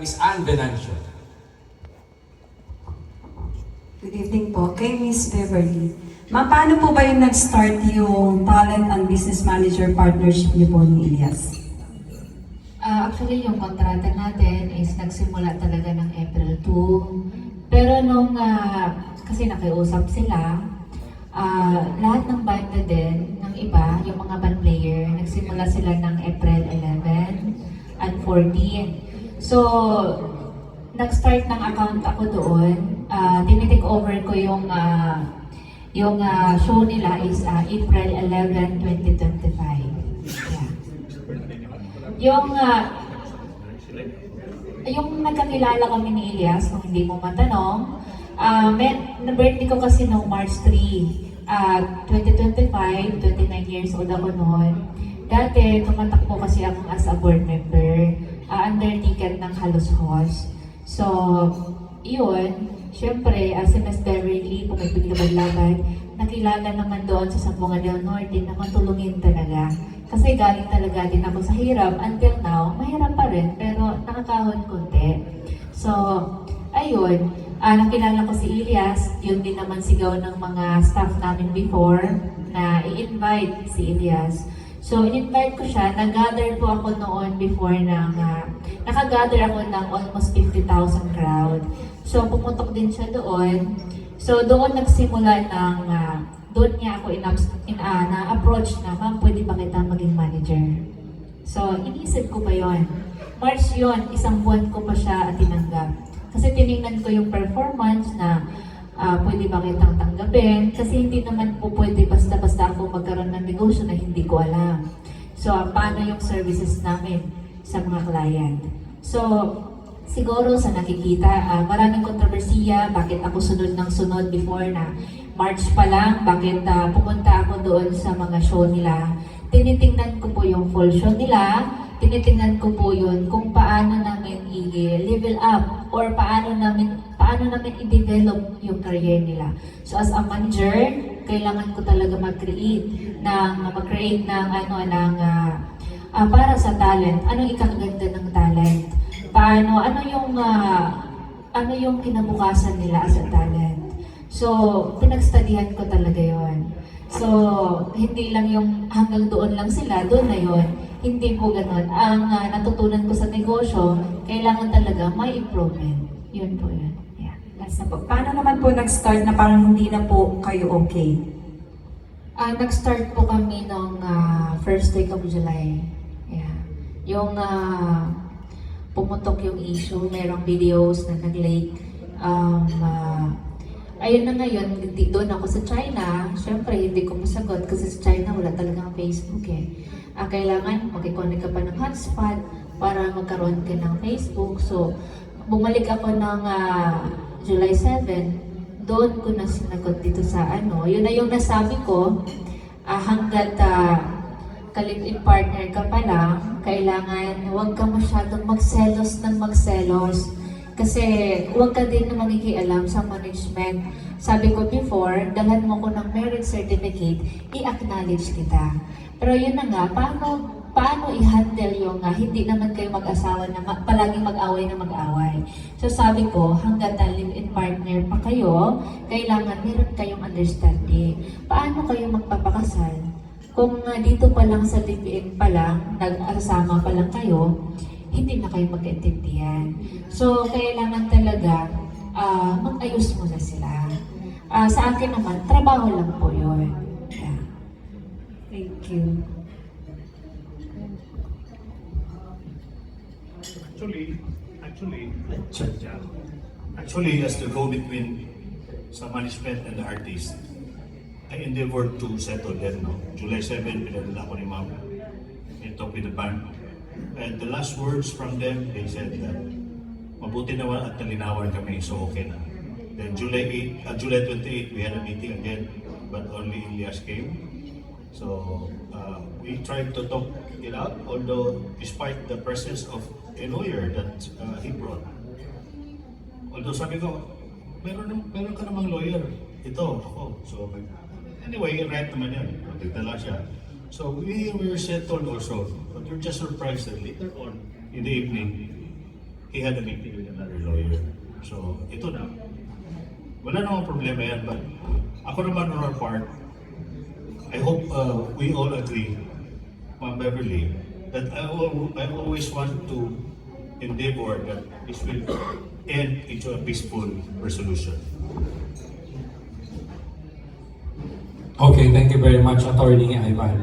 Miss Anne Venancio. Good evening po. Kay Miss Beverly. Ma'am, paano po ba yung nag-start yung talent and business manager partnership niyo po ni Elias? Ah, actually, yung kontrata natin is nagsimula talaga ng April 2. Pero nung, ah, kasi nakiusap sila, ah, lahat ng banda din, ng iba, yung mga band player, nagsimula sila ng April 11 and 14. So, nag-start ng account ako doon. Uh, tinitik over ko yung ah, yung ah, show nila is ah, April 11, 2025. Yeah. Yung ah, yung nagkakilala kami ni Elias, kung hindi mo matanong, ah may, na-birthday ko kasi noong March 3, ah 2025, 29 years old ako noon. Dati, tumatakbo kasi ako as a board member, ah under ticket ng Halos Host. So, yun, syempre, as si Miss Beverly, pumipiglaban-laban, nakilala naman doon sa Sambungan del Norte na matulungin talaga. Kasi galing talaga din ako sa hirap. Until now, mahirap pa rin, pero nakakahon konti. So, ayun, ah nakilala ko si Elias, yun din naman sigaw ng mga staff namin before na i-invite si Elias. So, in-invite ko siya. Nag-gather po ako noon before ng, uh, nakagather ako ng almost 50,000 crowd. So, pumutok din siya doon. So, doon nagsimula ng, ah, doon niya ako in, in ah, na-approach na, ma'am, pwede ba kita maging manager? So, inisip ko pa yon. March yon, isang buwan ko pa siya at tinanggap. Kasi tiningnan ko yung performance na ah, pwede ba kitang tanggapin? Kasi hindi naman po pwede basta-basta ako magkaroon ng negosyo na hindi ko alam. So, paano yung services namin sa mga client? So, siguro sa nakikita, ah, maraming kontrobersiya, bakit ako sunod ng sunod before na March pa lang, bakit ah, pumunta ako doon sa mga show nila. Tinitingnan ko po yung full show nila, tinitingnan ko po yun kung paano namin i-level up or paano namin paano namin i-develop yung career nila. So as a manager, kailangan ko talaga mag-create ng mag-create ng ano ng ah, ah, para sa talent. Anong ikakaganda ng talent? Paano ano yung ah, ano yung kinabukasan nila as a talent? So, pinagstudihan ko talaga yon. So, hindi lang yung hanggang doon lang sila, doon na yon. Hindi po ganun. Ang ah, natutunan ko sa negosyo, kailangan talaga may improvement. Yun po yun. Po. Paano naman po nag-start na parang hindi na po kayo okay? Ah, nag-start po kami nung ah, first week of July. Yeah. Yung ah, pumutok yung issue, merong videos na nag-lake. Um, ah, ayun na ngayon, doon ako sa China. Siyempre, hindi ko masagot kasi sa China wala talagang Facebook eh. Ah, kailangan mag-connect ka pa ng hotspot para magkaroon ka ng Facebook. So, bumalik ako ng ah, July 7, doon ko na sinagot dito sa ano. Yun na yung nasabi ko, ah, hanggat ah, kalipin partner ka pa lang, kailangan huwag ka masyadong magselos ng magselos. Kasi huwag ka din na makikialam sa management. Sabi ko before, dalhan mo ko ng marriage certificate, i-acknowledge kita. Pero yun na nga, paano, paano i-handle yung nga, hindi naman kayo mag-asawa na ma- palaging mag-away na mag-away. So sabi ko, hanggat na live-in partner pa kayo, kailangan meron kayong understanding. Paano kayo magpapakasal? Kung uh, dito pa lang sa live-in pa lang, nag-asama pa lang kayo, hindi na kayo magkaintindihan. So, kailangan talaga ah, mag-ayos muna sila. Ah, sa akin naman, trabaho lang po yun. Yeah. Thank you. Actually, actually, actually, as the go-between sa management and the artist, I endeavored to settle them, no? July 7, pinadala ako ni ma'am. I with the band. And the last words from them, they said that mabuti naman at nalinawan kami, so okay na. Then July 8, uh, July 28, we had a meeting again, but only Elias came. So uh, we tried to talk it out, although despite the presence of a lawyer that uh, he brought. Although sabi ko, meron, meron ka namang lawyer. Ito, ako. So, anyway, right naman yan. Nagtala siya. So we we were settled also, but we're just surprised that later on in the evening, he had a meeting with another lawyer. So ito na. Wala namang problema yan, but ako naman on our part, I hope uh, we all agree, Ma'am Beverly, that I, will, I always want to endeavor that this will end into a peaceful resolution. Okay, thank you very much, Attorney Ivan.